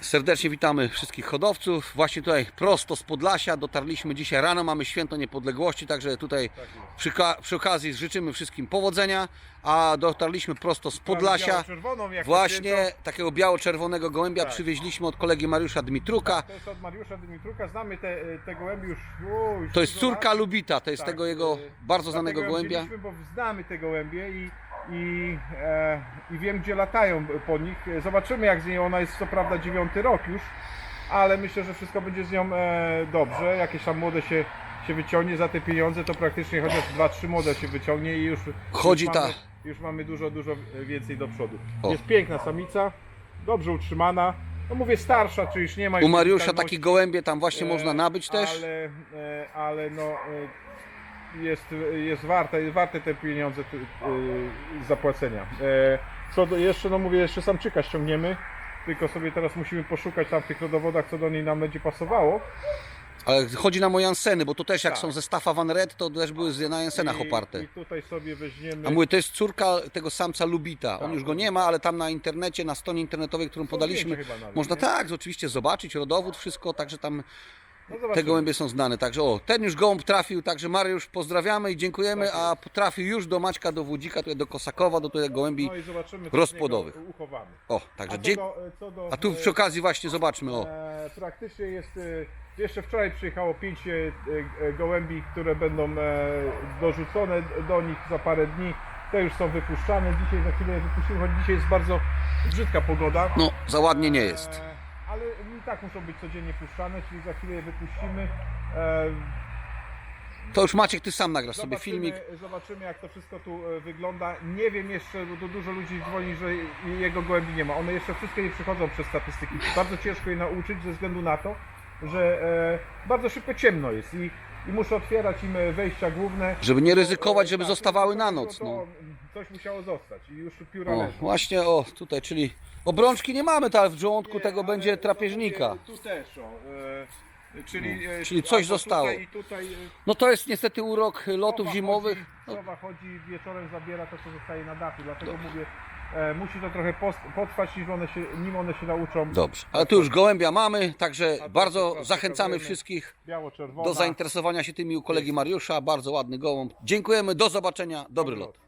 Serdecznie witamy wszystkich hodowców. Właśnie tutaj prosto z Podlasia dotarliśmy dzisiaj rano. Mamy święto niepodległości, także tutaj przy, przy okazji życzymy wszystkim powodzenia. A dotarliśmy prosto z Podlasia. Właśnie takiego biało-czerwonego gołębia Tak. przywieźliśmy od kolegi Mariusza Dmitruka. To jest od Mariusza Dymitruka, znamy te, te gołębie już. O, już To jest dużo córka lat. Lubita, to jest Tak, tego jego e, bardzo znanego Dlatego ją gołębia. wzięliśmy, bo znamy te gołębie i, i, e, i wiem gdzie latają po nich. Zobaczymy jak z niej, ona jest co prawda dziewiąty rok już, ale myślę, że wszystko będzie z nią e, dobrze. Jakieś tam młode się, się wyciągnie za te pieniądze, to praktycznie chociaż dwa, trzy młode się wyciągnie i już, Chodzi już, ta- mamy, już mamy dużo, dużo więcej do przodu. O. Jest piękna samica, dobrze utrzymana. No mówię starsza, czy już nie ma U już Mariusza takie gołębie tam właśnie E, można nabyć też. Ale, e, ale no, e, jest, jest warte, warte te pieniądze tu- e, zapłacenia. E, Co do, jeszcze, no mówię, jeszcze samczyka ściągniemy, tylko sobie teraz musimy poszukać tam w tych rodowodach, co do niej nam będzie pasowało. Ale chodzi nam o Janseny, bo to też jak Tak. są ze Staffa Van Red, to też były z- na Jansenach I, oparte. I tutaj sobie weźmiemy... A mówię, to jest córka tego samca Lubita. On Tak. już go nie ma, ale tam na internecie, na stronie internetowej, którą podaliśmy, zdjęcia chyba nawet, można nie? tak oczywiście zobaczyć rodowód, wszystko, także tam no te gołębie są znane. Także o, ten już gołąb trafił, także Mariusz pozdrawiamy i dziękujemy, Tak a trafił już do Maćka, do Wódzika, do Kosakowa, do tutaj gołębi. No i zobaczymy, co z rozpłodowych. niego uchowamy. O, A także co do, co do, A tu przy okazji właśnie zobaczmy, o. E, praktycznie jest. E, jeszcze wczoraj przyjechało pięć e, e, gołębi, które będą e, dorzucone do nich za parę dni. Te już są wypuszczane. Dzisiaj za chwilę je wypuścimy, choć dzisiaj jest bardzo brzydka pogoda. No, za ładnie nie jest. I tak muszą być codziennie puszczane, czyli za chwilę je wypuścimy. E, To już Maciek, ty sam nagrasz sobie zobaczymy, filmik. zobaczymy jak to wszystko tu e, wygląda. Nie wiem jeszcze, bo tu dużo ludzi dzwoni, że jego gołębi nie ma. One jeszcze wszystkie nie przychodzą przez statystyki. Bardzo ciężko je nauczyć ze względu na to, że e, bardzo szybko ciemno jest i, i muszę otwierać im e, wejścia główne. Żeby nie ryzykować, żeby Tak, zostawały na noc, no. to Coś musiało zostać i już pióra O, leży. właśnie, o, tutaj, czyli obrączki nie mamy, ale w żołądku Nie, tego ale będzie no drapieżnika. Tu też, o, e, czyli, e, czyli coś zostało. Tutaj, i tutaj, e, No to jest niestety urok lotów Sowa zimowych. Chodzi, sowa chodzi wieczorem, zabiera to, co zostaje na dachu, dlatego mówię, e, musi to trochę post, potrwać, nim one, się, nim one się nauczą. Dobrze, ale tu już gołębia mamy, także to bardzo zachęcamy wszystkich Biało-czerwona. do zainteresowania się tymi u kolegi Mariusza. Bardzo ładny gołąb. Dziękujemy, do zobaczenia, dobry lot.